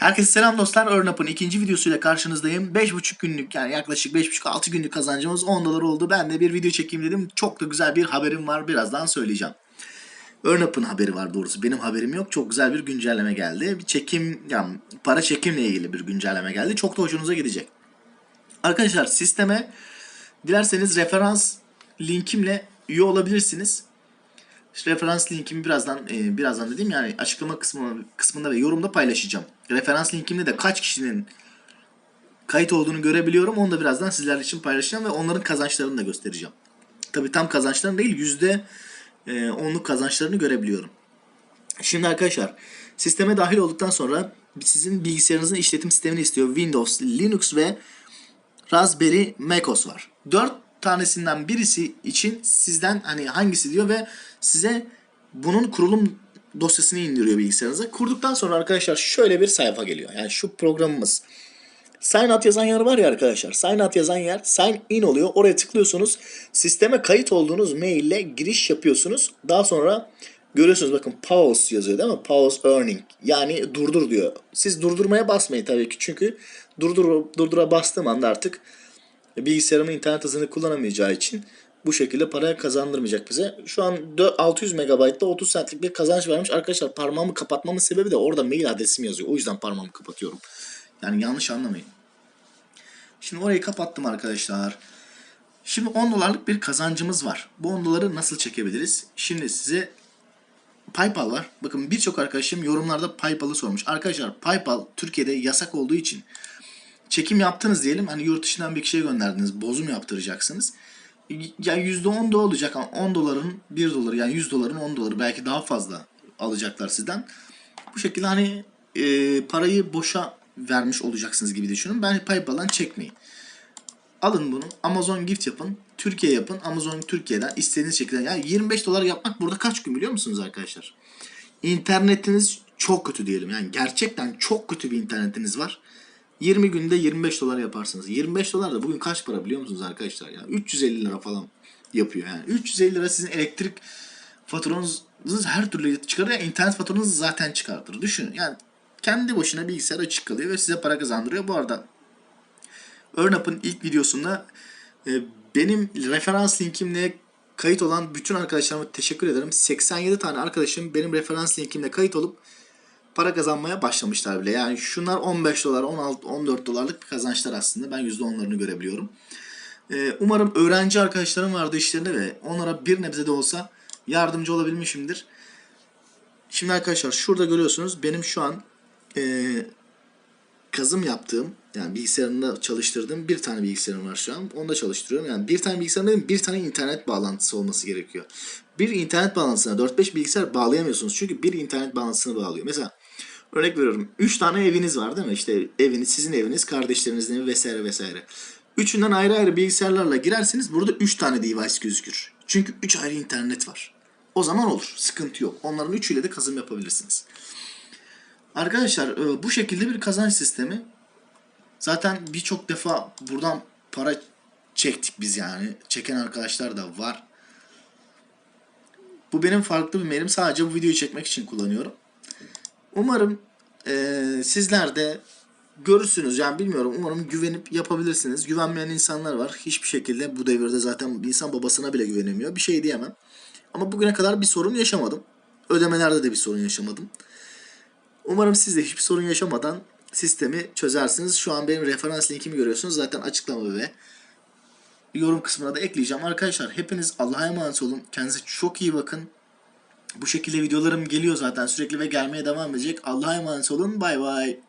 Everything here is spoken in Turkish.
Herkese selam dostlar. Örnap'ın ikinci videosuyla karşınızdayım. 5,5 günlük yani yaklaşık 5,5-6 günlük kazancımız 10 dolar oldu. Ben de bir video çekeyim dedim. Çok da güzel bir haberim var. Birazdan söyleyeceğim. Örnap'ın haberi var doğrusu. Benim haberim yok. Çok güzel bir güncelleme geldi. Bir çekim, yani para çekimle ilgili bir güncelleme geldi. Çok da hoşunuza gidecek. Arkadaşlar sisteme dilerseniz referans linkimle üye olabilirsiniz. Referans linkimi birazdan e, birazdan dedim yani açıklama kısmı, kısmında ve yorumda paylaşacağım. Referans linkimde de kaç kişinin kayıt olduğunu görebiliyorum. Onu da birazdan sizler için paylaşacağım ve onların kazançlarını da göstereceğim. Tabi tam kazançlarını değil yüzde e, onluk kazançlarını görebiliyorum. Şimdi arkadaşlar sisteme dahil olduktan sonra sizin bilgisayarınızın işletim sistemini istiyor. Windows, Linux ve Raspberry MacOS var. 4 tanesinden birisi için sizden hani hangisi diyor ve size bunun kurulum dosyasını indiriyor bilgisayarınıza. Kurduktan sonra arkadaşlar şöyle bir sayfa geliyor. Yani şu programımız. Sign out yazan yer var ya arkadaşlar. Sign out yazan yer sign in oluyor. Oraya tıklıyorsunuz. Sisteme kayıt olduğunuz maille giriş yapıyorsunuz. Daha sonra görüyorsunuz bakın pause yazıyor değil mi? Pause earning. Yani durdur diyor. Siz durdurmaya basmayın tabii ki. Çünkü durdur, durdura bastığım anda artık bilgisayarımın internet hızını kullanamayacağı için bu şekilde para kazandırmayacak bize. Şu an 600 MB'da 30 centlik bir kazanç vermiş. Arkadaşlar parmağımı kapatmamın sebebi de orada mail adresim yazıyor. O yüzden parmağımı kapatıyorum. Yani yanlış anlamayın. Şimdi orayı kapattım arkadaşlar. Şimdi 10 dolarlık bir kazancımız var. Bu 10 doları nasıl çekebiliriz? Şimdi size PayPal var. Bakın birçok arkadaşım yorumlarda PayPal'ı sormuş. Arkadaşlar PayPal Türkiye'de yasak olduğu için çekim yaptınız diyelim. Hani yurt dışından bir kişiye gönderdiniz. Bozum yaptıracaksınız. Ya %10 da olacak ama 10 doların 1 doları yani 100 doların 10 doları belki daha fazla alacaklar sizden. Bu şekilde hani e, parayı boşa vermiş olacaksınız gibi düşünün. Ben PayPal'dan çekmeyin. Alın bunu. Amazon Gift yapın. Türkiye yapın. Amazon Türkiye'den istediğiniz şekilde. Yani 25 dolar yapmak burada kaç gün biliyor musunuz arkadaşlar? İnternetiniz çok kötü diyelim. Yani gerçekten çok kötü bir internetiniz var. 20 günde 25 dolar yaparsınız. 25 dolar da bugün kaç para biliyor musunuz arkadaşlar? Yani 350 lira falan yapıyor yani. 350 lira sizin elektrik faturanız her türlü çıkarır. Yani internet faturanızı zaten çıkartır. Düşünün. Yani kendi başına bilgisayar açık kalıyor ve size para kazandırıyor. Bu arada Earnup'ın ilk videosunda e, benim referans linkimle kayıt olan bütün arkadaşlarıma teşekkür ederim. 87 tane arkadaşım benim referans linkimle kayıt olup para kazanmaya başlamışlar bile. Yani şunlar 15 dolar, 16, 14 dolarlık kazançlar aslında. Ben %10'larını görebiliyorum. Ee, umarım öğrenci arkadaşlarım vardı işlerinde ve onlara bir nebze de olsa yardımcı olabilmişimdir. Şimdi arkadaşlar şurada görüyorsunuz benim şu an e, kazım yaptığım yani bilgisayarımda çalıştırdığım bir tane bilgisayarım var şu an. Onu da çalıştırıyorum. Yani bir tane bilgisayarım dedim bir tane internet bağlantısı olması gerekiyor. Bir internet bağlantısına 4-5 bilgisayar bağlayamıyorsunuz. Çünkü bir internet bağlantısını bağlıyor. Mesela örnek veriyorum. 3 tane eviniz var değil mi? İşte eviniz, sizin eviniz, kardeşlerinizin evi vesaire vesaire. Üçünden ayrı ayrı bilgisayarlarla girerseniz burada 3 tane device gözükür. Çünkü 3 ayrı internet var. O zaman olur. Sıkıntı yok. Onların üçüyle de kazım yapabilirsiniz. Arkadaşlar e, bu şekilde bir kazanç sistemi. Zaten birçok defa buradan para çektik biz yani. Çeken arkadaşlar da var. Bu benim farklı bir mailim. Sadece bu videoyu çekmek için kullanıyorum. Umarım e, sizler de görürsünüz. Yani bilmiyorum. Umarım güvenip yapabilirsiniz. Güvenmeyen insanlar var. Hiçbir şekilde bu devirde zaten insan babasına bile güvenemiyor. Bir şey diyemem. Ama bugüne kadar bir sorun yaşamadım. Ödemelerde de bir sorun yaşamadım. Umarım siz de hiçbir sorun yaşamadan sistemi çözersiniz. Şu an benim referans linkimi görüyorsunuz. Zaten açıklama ve yorum kısmına da ekleyeceğim. Arkadaşlar hepiniz Allah'a emanet olun. Kendinize çok iyi bakın. Bu şekilde videolarım geliyor zaten sürekli ve gelmeye devam edecek. Allah'a emanet olun. Bay bay.